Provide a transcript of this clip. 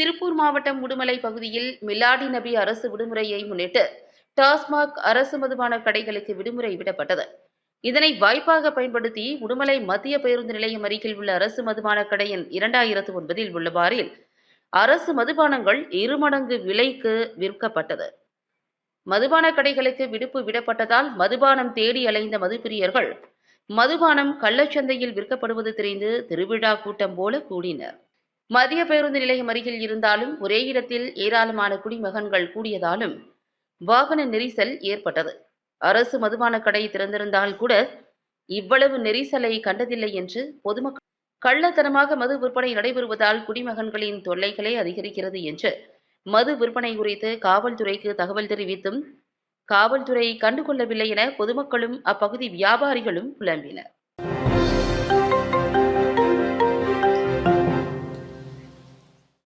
திருப்பூர் மாவட்டம் உடுமலை பகுதியில் மிலாடி நபி அரசு விடுமுறையை முன்னிட்டு டாஸ்மாக் அரசு மதுபான கடைகளுக்கு விடுமுறை விடப்பட்டது. இதனை வாய்ப்பாக பயன்படுத்தி உடுமலை மத்திய பேருந்து நிலையம் அருகில் உள்ள அரசு மதுபான கடையின் இரண்டாயிரத்து ஒன்பதில் உள்ள பாரில் அரசு மதுபானங்கள் இருமடங்கு விலைக்கு விற்கப்பட்டது. மதுபான கடைகளுக்கு விடுப்பு விடப்பட்டதால் மதுபானம் தேடி அலைந்த மதுப்பிரியர்கள் மதுபானம் கள்ளச்சந்தையில் விற்கப்படுவது தெரிந்து திருவிழா கூட்டம் போல கூடினர். மத்திய பேருந்து நிலையம் அருகில் இருந்தாலும் ஒரே இடத்தில் ஏராளமான குடிமகன்கள் கூடியதாலும் வாகன நெரிசல் ஏற்பட்டது. அரசு மதுபான கடை திறந்திருந்தால் கூட இவ்வளவு நெரிசலை கண்டதில்லை என்று பொதுமக்கள் கள்ளத்தனமாக மது விற்பனை நடைபெறுவதால் குடிமகன்களின் தொல்லைகளே அதிகரிக்கிறது என்று மது விற்பனை குறித்து காவல்துறைக்கு தகவல் தெரிவித்தும் காவல்துறை கண்டுகொள்ளவில்லை என பொதுமக்களும் அப்பகுதி வியாபாரிகளும் புலம்பினர்.